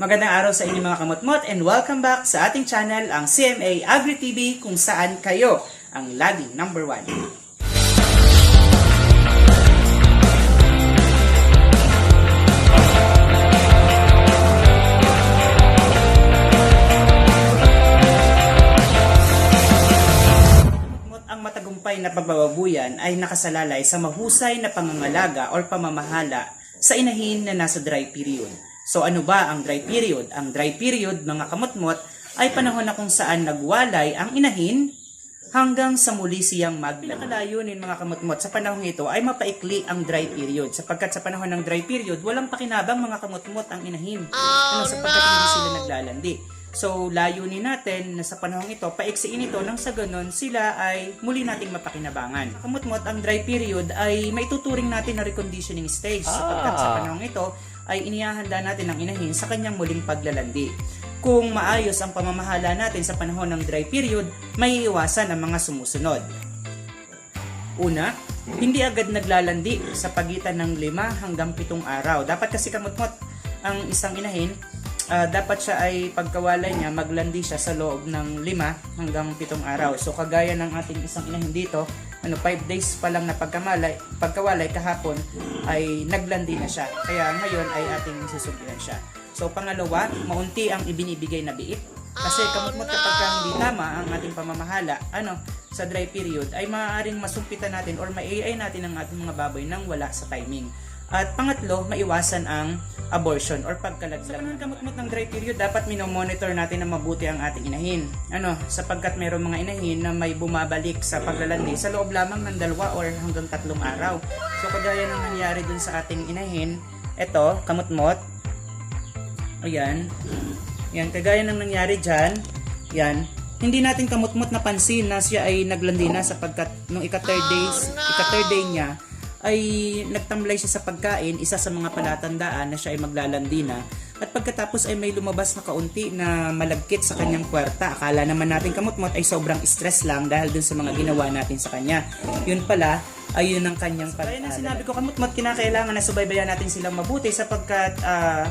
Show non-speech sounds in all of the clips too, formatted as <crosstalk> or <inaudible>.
Magandang araw sa inyo mga kamotmot and welcome back sa ating channel, ang CMA Agri TV, kung saan kayo ang laging number one. Ang matagumpay na pagbababuyan ay nakasalalay sa mahusay na pangangalaga or pamamahala sa inahin na nasa dry period. So ano ba ang dry period? Ang dry period, mga kamotmot, ay panahon na kung saan nagwalay ang inahin hanggang sa muli siyang maglago. Pinakalayunin mga kamotmot sa panahon ito ay mapaikli ang dry period sapagkat sa panahon ng dry period walang pakinabang mga kamotmot ang inahin. ano, sapagkat hindi sila naglalandi. So, layunin natin na sa panahong ito, paiksiin ito nang sa ganon sila ay muli nating mapakinabangan. Kamutmot, ang dry period ay maituturing natin na reconditioning stage sapagkat sa panahong ito ay inihahanda natin ang inahin sa kanyang muling paglalandi. Kung maayos ang pamamahala natin sa panahon ng dry period, may iwasan ang mga sumusunod. Una, hindi agad naglalandi sa pagitan ng lima hanggang pitong araw. Dapat kasi kamutmot ang isang inahin, ah, dapat siya ay pagkawalay niya, maglandi siya sa loob ng lima hanggang pitong araw. So kagaya ng ating isang inahin dito, ano, 5 days pa lang na pagkamalay, pagkawalay kahapon ay naglandi na siya. Kaya ngayon ay ating susubiran siya. So pangalawa, maunti ang ibinibigay na biik. Kasi kamutmot kapag ka hindi tama ang ating pamamahala, ano, sa dry period, ay maaaring masumpitan natin or ma-AI natin ang ating mga baboy nang wala sa timing. At pangatlo, maiwasan ang abortion or pagkalaglag. Sa panahon kamutmot ng dry period, dapat minomonitor natin na mabuti ang ating inahin. Ano, sapagkat mayroong mga inahin na may bumabalik sa paglalandi sa loob lamang ng dalawa or hanggang tatlong araw. So kagaya ng nangyari dun sa ating inahin, eto, kamutmot, Ayan. Yan, kagaya ng nangyari dyan. Yan. Hindi natin kamutmot napansin na siya ay naglandi na sapagkat nung ika-third days, ika-third day niya, ay nagtamlay siya sa pagkain, isa sa mga palatandaan na siya ay maglalandi na. At pagkatapos ay may lumabas na kaunti na malagkit sa kanyang puwerta. Akala naman natin kamutmot ay sobrang stress lang dahil dun sa mga ginawa natin sa kanya. Yun pala, ay yun ang kanyang pag Kaya na sinabi ko kamutmot, kinakailangan na subaybayan natin silang mabuti sapagkat ah,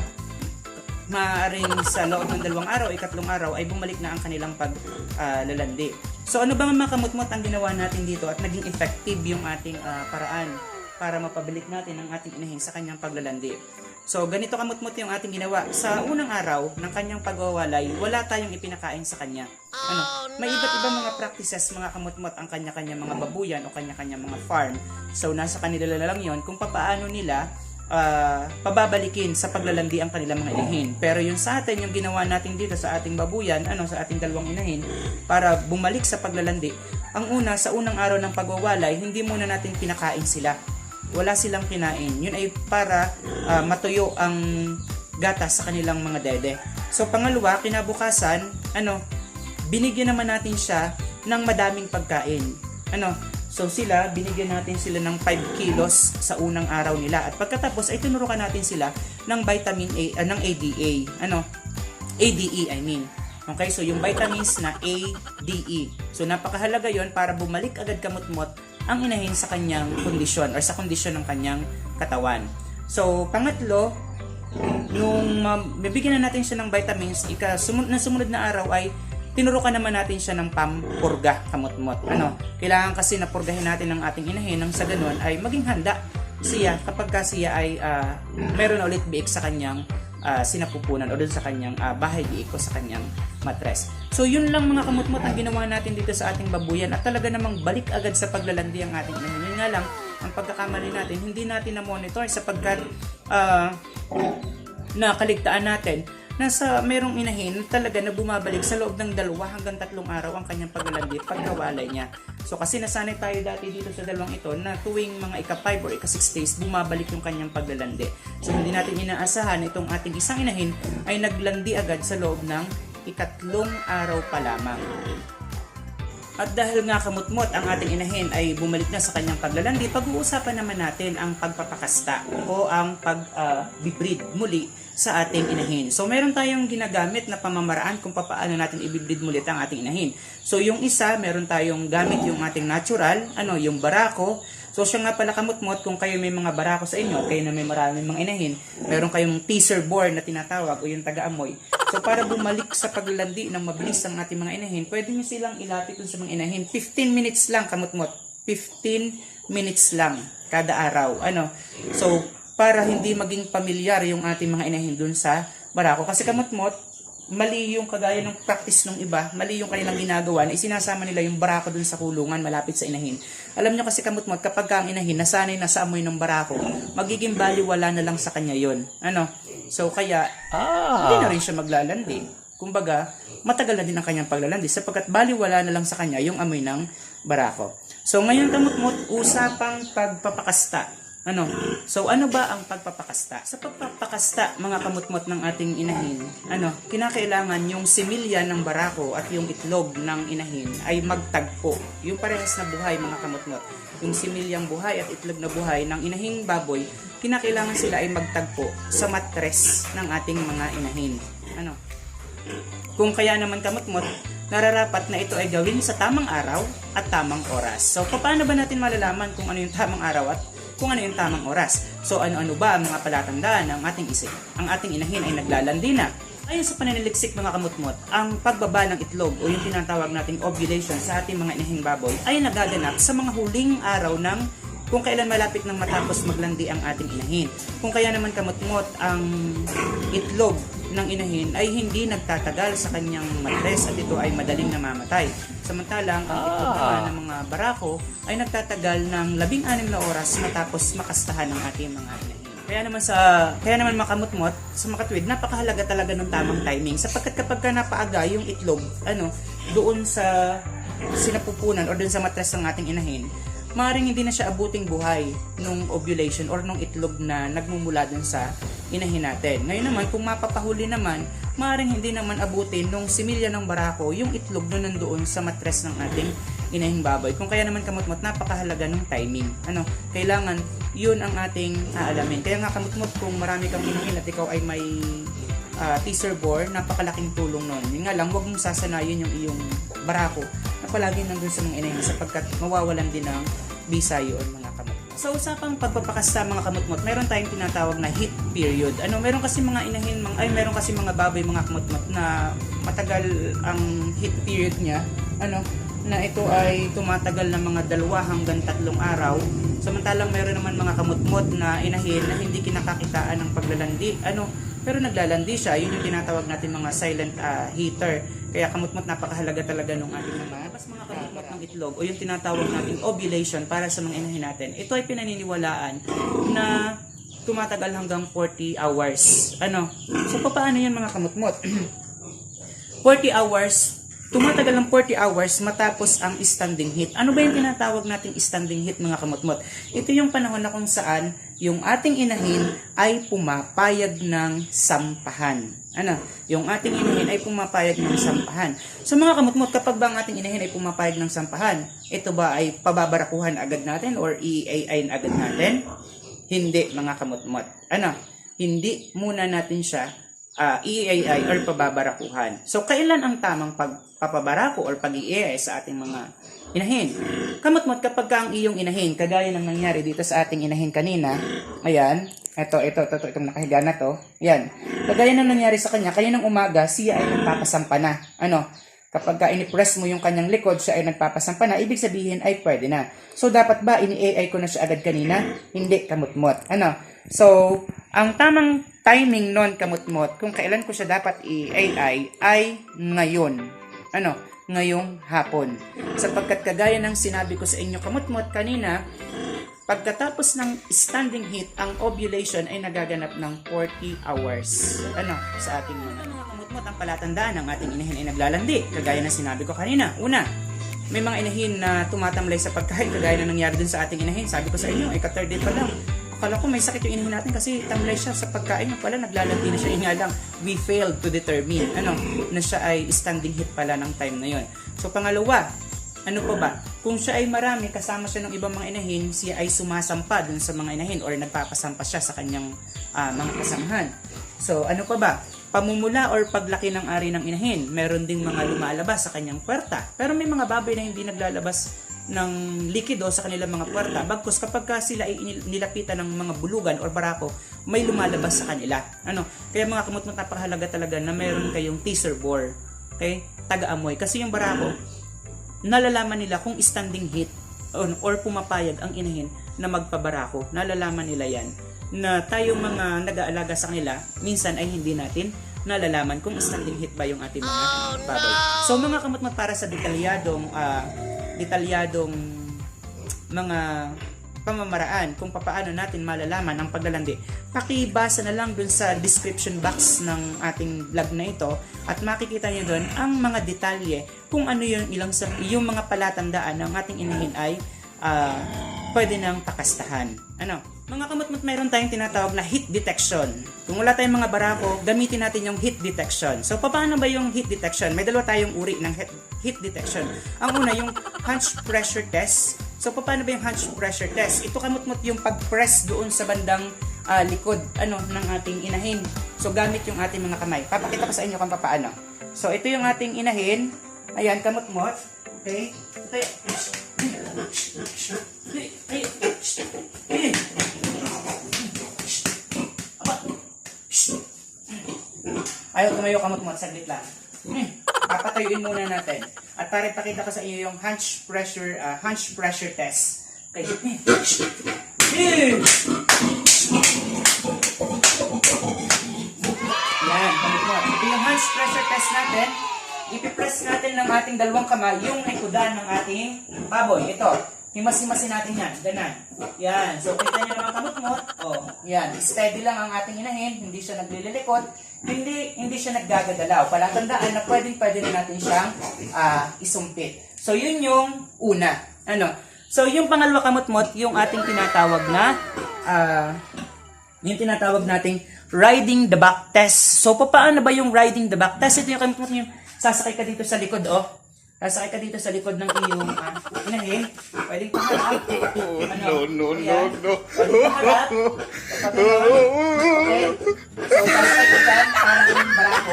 maaaring sa loob ng dalawang araw, ikatlong araw, ay bumalik na ang kanilang paglalandi. so ano ba mga kamutmot ang ginawa natin dito at naging effective yung ating ah, paraan para mapabilik natin ang ating inahin sa kanyang paglalandi. So ganito kamutmot yung ating ginawa. Sa unang araw ng kanyang pagwawalay, wala tayong ipinakain sa kanya. Ano, may iba't ibang mga practices mga kamutmot ang kanya-kanya mga babuyan o kanya-kanya mga farm. So nasa kanila lang yon kung papaano nila ah, pababalikin sa paglalandi ang kanilang mga inahin. Pero yung sa atin, yung ginawa natin dito sa ating babuyan, ano, sa ating dalawang inahin, para bumalik sa paglalandi, ang una, sa unang araw ng pagwawalay, hindi muna natin pinakain sila. Wala silang kinain. Yun ay para ah, matuyo ang gatas sa kanilang mga dede. So, pangalawa, kinabukasan, ano, binigyan naman natin siya ng madaming pagkain. Ano, so sila, binigyan natin sila ng 5 kilos sa unang araw nila. At pagkatapos ay tinurukan natin sila ng vitamin A, ah, ng ADA. Ano, ADE I mean. Okay, so yung vitamins na A, D, E. So napakahalaga yon para bumalik agad kamutmot ang inahin sa kanyang kondisyon or sa kondisyon ng kanyang katawan. So pangatlo, nung mabibigyan na natin siya ng vitamins, ika, sumunod, na sumunod na araw ay tinurukan naman natin siya ng pampurga kamot-mot. Ano, kailangan kasi na purgahin natin ang ating inahin nang sa ganun ay maging handa siya kapag ka siya ay ah, meron ulit biik sa kanyang ah, sinapupunan o dun sa kanyang ah, bahay biik o sa kanyang matres. So yun lang mga kamutmot ang ginawa natin dito sa ating babuyan at talaga namang balik agad sa paglalandi ang ating inahin. Yun nga lang, ang pagkakamali natin, hindi natin na-monitor sapagkat ah, na kaligtaan natin nasa merong inahin talaga na bumabalik sa loob ng dalawa hanggang tatlong araw ang kanyang paglalandi pagkawalay niya. So kasi nasanay tayo dati dito sa dalawang ito na tuwing mga ika-5 or ika-6 days bumabalik yung kanyang paglalandi. So hindi natin inaasahan itong ating isang inahin ay naglandi agad sa loob ng ikatlong araw pa lamang. At dahil nga kamutmot ang ating inahin ay bumalik na sa kanyang paglalandi, pag-uusapan naman natin ang pagpapakasta o ang pag-bibreed muli sa ating inahin. So meron tayong ginagamit na pamamaraan kung paano natin i-breed muli ang ating inahin. So yung isa, meron tayong gamit yung ating natural, ano, yung barako. So siya nga pala kamutmot, kung kayo may mga barako sa inyo, kayo na may maraming mga inahin, meron kayong teaser bore na tinatawag o yung taga-amoy. So para bumalik sa paglandi ng mabilis ang ating mga inahin, pwede nyo silang ilapit dun sa mga inahin. 15 minutes lang kamutmot. 15 minutes lang kada araw. Ano? So para hindi maging pamilyar yung ating mga inahin dun sa barako. Kasi kamutmot, mali yung kagaya ng practice ng iba, mali yung kanilang ginagawa na isinasama nila yung barako dun sa kulungan malapit sa inahin. Alam nyo kasi kamutmot, kapag ka ang inahin nasanay na sa amoy ng barako, magiging baliwala na lang sa kanya yon Ano? So kaya, hindi na rin siya maglalandi. Kumbaga, matagal na din ang kanyang paglalandi sapagkat baliwala na lang sa kanya yung amoy ng barako. So ngayon kamutmot, usapang pagpapakasta. Ano? So ano ba ang pagpapakasta? Sa pagpapakasta, mga kamutmot ng ating inahin, ano, kinakailangan yung similya ng barako at yung itlog ng inahin ay magtagpo. Yung parehas na buhay, mga kamutmot. Yung similyang buhay at itlog na buhay ng inahing baboy, kinakailangan sila ay magtagpo sa matres ng ating mga inahin. Ano? Kung kaya naman kamutmot, nararapat na ito ay gawin sa tamang araw at tamang oras. So, paano ba natin malalaman kung ano yung tamang araw at kung ano yung tamang oras? So, ano-ano ba ang mga palatandaan ng ating isip? Ang ating inahin ay naglalandi na. Ayon sa pananaliksik mga kamutmot, ang pagbaba ng itlog o yung tinatawag nating ovulation sa ating mga inahing baboy ay nagaganap sa mga huling araw ng kung kailan malapit nang matapos maglandi ang ating inahin. Kung kaya naman kamutmot ang itlog ng inahin ay hindi nagtatagal sa kanyang matres at ito ay madaling namamatay. Samantalang ang itlog naman ng mga barako ay nagtatagal ng labing anim na oras matapos makastahan ng ating mga inahin. Kaya naman sa kaya naman makamutmot sa makatwid napakahalaga talaga ng tamang timing sapagkat kapag ka napaaga yung itlog ano doon sa sinapupunan or doon sa matres ng ating inahin maaaring hindi na siya abuting buhay nung ovulation or nung itlog na nagmumula dun sa inahin natin. Ngayon naman, kung mapapahuli naman, maaaring hindi naman abutin nung similya ng barako yung itlog na nandoon sa matres ng ating inahing baboy. Kung kaya naman kamutmot, napakahalaga ng timing. Ano, kailangan yun ang ating aalamin. Kaya nga kamutmot, kung marami kang inahin at ikaw ay may uh, teaser bore, napakalaking tulong nun. Yun nga lang, huwag mong sasanayin yung iyong barako na palagi nandun sa mga inahin sapagkat mawawalan din ng bisa yun mga kamutmot. Sa usapang pagpapakasta mga kamutmot, meron tayong tinatawag na heat period. Ano, meron kasi mga inahin, mga, ay meron kasi mga baboy mga kamutmot na matagal ang heat period niya. Ano, na ito ay tumatagal ng mga dalawa hanggang tatlong araw. Samantalang meron naman mga kamutmot na inahin na hindi kinakakitaan ng paglalandi. Ano, pero naglalandi siya, yun yung tinatawag natin mga silent ah, heater. Kaya kamutmot napakahalaga talaga nung ating mga mas mga kamutmot ng itlog o yung tinatawag nating ovulation para sa mga inahin natin. Ito ay pinaniniwalaan na tumatagal hanggang 40 hours. Ano? So paano yan mga kamutmot? 40 <clears throat> hours tumatagal ng 40 hours matapos ang standing heat. Ano ba yung tinatawag nating standing heat mga kamutmot? Ito yung panahon na kung saan yung ating inahin ay pumapayag ng sampahan. Ano? Yung ating inahin ay pumapayag ng sampahan. So mga kamutmot, kapag ba ang ating inahin ay pumapayag ng sampahan, ito ba ay pababarakuhan agad natin or i-AIN agad natin? Hindi mga kamutmot. Ano? Hindi muna natin siya uh, EAI or pababarakuhan. So, kailan ang tamang pagpapabarako or pag-EAI sa ating mga inahin? Kamot-mot kapag ka ang iyong inahin, kagaya ng nangyari dito sa ating inahin kanina, ayan, ito, ito, ito, ito, itong nakahiga na to, yan. Kagaya ng nangyari sa kanya, kaya ng umaga, siya ay nagpapasampa na. Ano? Kapag ka inipress mo yung kanyang likod, siya ay nagpapasampa na, ibig sabihin ay pwede na. So, dapat ba ini-AI ko na siya agad kanina? Hindi, kamot-mot. Ano? So, ang tamang timing nun, kamot-mot, kung kailan ko siya dapat i-AI, ay ngayon. Ano? Ngayong hapon. Sapagkat kagaya ng sinabi ko sa inyo, kamot-mot, kanina, pagkatapos ng standing heat, ang ovulation ay nagaganap ng 40 hours. Ano? Sa ating mga mga kamot-mot, ang palatandaan ng ating inahin ay naglalandi. Kagaya ng sinabi ko kanina. Una, may mga inahin na tumatamlay sa pagkain, kagaya na nangyari dun sa ating inahin. Sabi ko sa inyo, ay ka-third day pa lang. Akala ko may sakit yung inahin natin kasi tamlay siya sa pagkain. Pala naglalandi na siya. Yun nga lang, we failed to determine ano, na siya ay standing hit pala ng time na yon. So pangalawa, Ano pa ba? Kung siya ay marami, kasama siya ng ibang mga inahin, siya ay sumasampa dun sa mga inahin or nagpapasampa siya sa kanyang ah, mga kasamahan. So, ano pa ba? Pamumula or paglaki ng ari ng inahin. Meron ding mga lumalabas sa kanyang puwerta. Pero may mga baboy na hindi naglalabas ng likido sa kanilang mga puwerta. Bagkus kapag ka sila ay nilapitan ng mga bulugan or barako, may lumalabas sa kanila. Ano? Kaya mga kamutmut napakahalaga talaga na meron kayong teaser bore. Okay? Taga-amoy. Kasi yung barako, nalalaman nila kung standing hit or, or pumapayag ang inahin na magpabarako. Nalalaman nila yan na tayong mga nag-aalaga sa kanila, minsan ay hindi natin nalalaman kung standing hit ba yung ating mga baboy. So mga kamutmat para sa detalyadong ah, detalyadong mga pamamaraan kung papaano natin malalaman ang paglalandi. Pakibasa na lang dun sa description box ng ating vlog na ito at makikita niyo doon ang mga detalye kung ano yung ilang sa yung mga palatandaan ng ating inahin ay ah, pwede nang pakastahan. Ano? Mga kamutmut, mayroon tayong tinatawag na heat detection. Kung wala tayong mga barako, gamitin natin yung heat detection. So, paano ba yung heat detection? May dalawa tayong uri ng heat detection. Ang una, yung hunch pressure test. So, paano ba yung hunch pressure test? Ito kamutmut yung pag-press doon sa bandang ah, likod ano, ng ating inahin. So, gamit yung ating mga kamay. Papakita ko sa inyo kung paano. So, ito yung ating inahin. Ayan, kamutmut. Okay? Ito. Ayaw tumayo kamot mo, saglit lang. Hmm, Papatayuin muna natin. At para ipakita ko sa inyo yung hunch pressure uh, hunch pressure test. Okay. <laughs> Yan, kamot mo. Ito yung hunch pressure test natin. Ipipress natin ng ating dalawang kamay yung likodan ng ating baboy. Ito. Himas-himasin natin yan. Ganan. Yan. So, kita nyo naman kamot-mot. Oh, yan. Steady lang ang ating inahin. Hindi siya naglililikot. Hindi, hindi siya naggagadalaw. Palatandaan na pwedeng-pwede na natin siyang ah, isumpit. So, yun yung una. Ano? So, yung pangalawa kamot-mot, yung ating tinatawag na ah, yung tinatawag nating riding the back test. So, paano ba yung riding the back test? Ito yung kamot yung sasakay ka dito sa likod, oh. Sasakay ka dito sa likod ng iyong uh, inahin. Pwedeng paharap. Ano? No, no, Ayan. no, no. Pwedeng paharap. Okay. So, sasakay ka dyan, parang yung barako.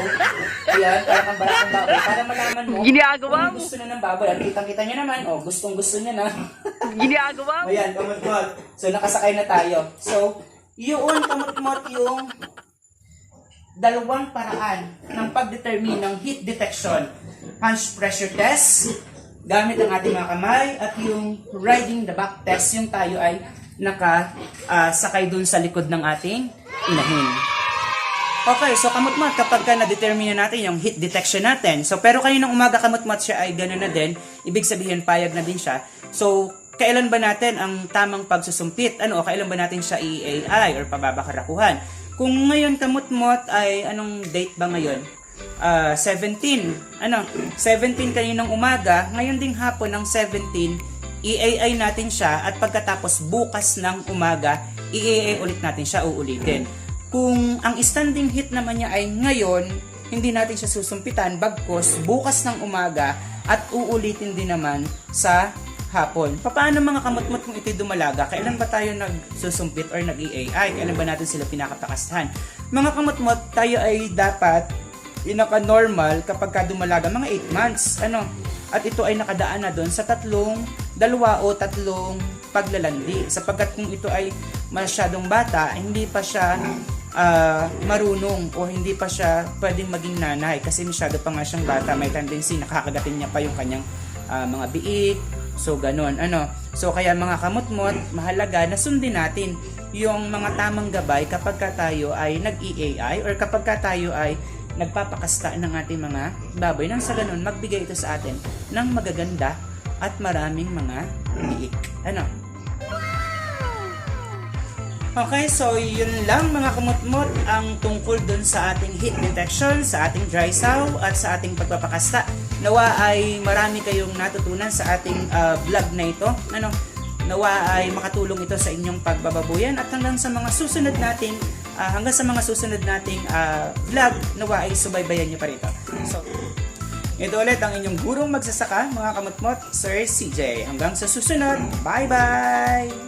Ayan, parang ang barakong baboy. Para malaman mo. Ginagawa kung gusto na ng baboy. At kitang-kita nyo naman, oh, gustong gusto niya na. <laughs> Ginagawa mo. Ayan, kamot-mot. So, nakasakay na tayo. So, yun, kamot-mot yung dalawang paraan ng pagdetermine ng heat detection. Punch pressure test, gamit ang ating mga kamay, at yung riding the back test, yung tayo ay nakasakay dun sa likod ng ating inahin. Okay, so kamutmat, kapag ka na-determine na natin yung heat detection natin, so pero kaninang umaga kamutmat siya ay gano'n na din, ibig sabihin payag na din siya. So, kailan ba natin ang tamang pagsusumpit? Ano, o kailan ba natin siya i-AI or pababakarakuhan? Kung ngayon kamutmot ay anong date ba ngayon? Ah, 17. Ano? 17 kaninang umaga, ngayon ding hapon ng 17, i-AI natin siya at pagkatapos bukas ng umaga, i-AI ulit natin siya uulitin. Kung ang standing hit naman niya ay ngayon, hindi natin siya susumpitan bagkos bukas ng umaga at uulitin din naman sa hapon. Paano mga kamutmut kung ito'y dumalaga? Kailan ba tayo nagsusumpit or nag-AI? Kailan ba natin sila pinakapakastahan? Mga kamutmut, tayo ay dapat pinaka-normal kapag ka dumalaga, mga 8 months. Ano? At ito ay nakadaan na doon sa tatlong, dalawa o tatlong paglalandi. Sapagkat kung ito ay masyadong bata, hindi pa siya ah, marunong o hindi pa siya pwedeng maging nanay kasi masyado pa nga siyang bata. May tendency nakakagatin niya pa yung kanyang ah, mga biik. So, ganun. Ano? So, kaya mga kamutmot, mahalaga na sundin natin yung mga tamang gabay kapag ka tayo ay nag-EAI or kapag ka tayo ay nagpapakasta ng ating mga baboy nang sa ganun magbigay ito sa atin ng magaganda at maraming mga biik. Ano? Okay, so yun lang mga kamutmot ang tungkol dun sa ating heat detection, sa ating dry sow at sa ating pagpapakasta. Nawa ay marami kayong natutunan sa ating ah, vlog na ito. Ano? Nawa ay makatulong ito sa inyong pagbababuyan at hanggang sa mga susunod nating uh, hanggang sa mga susunod nating uh, vlog, nawa ay subaybayan nyo pa rito. So, ito ulit ang inyong gurong magsasaka, mga kamutmot, Sir CJ. Hanggang sa susunod, bye-bye!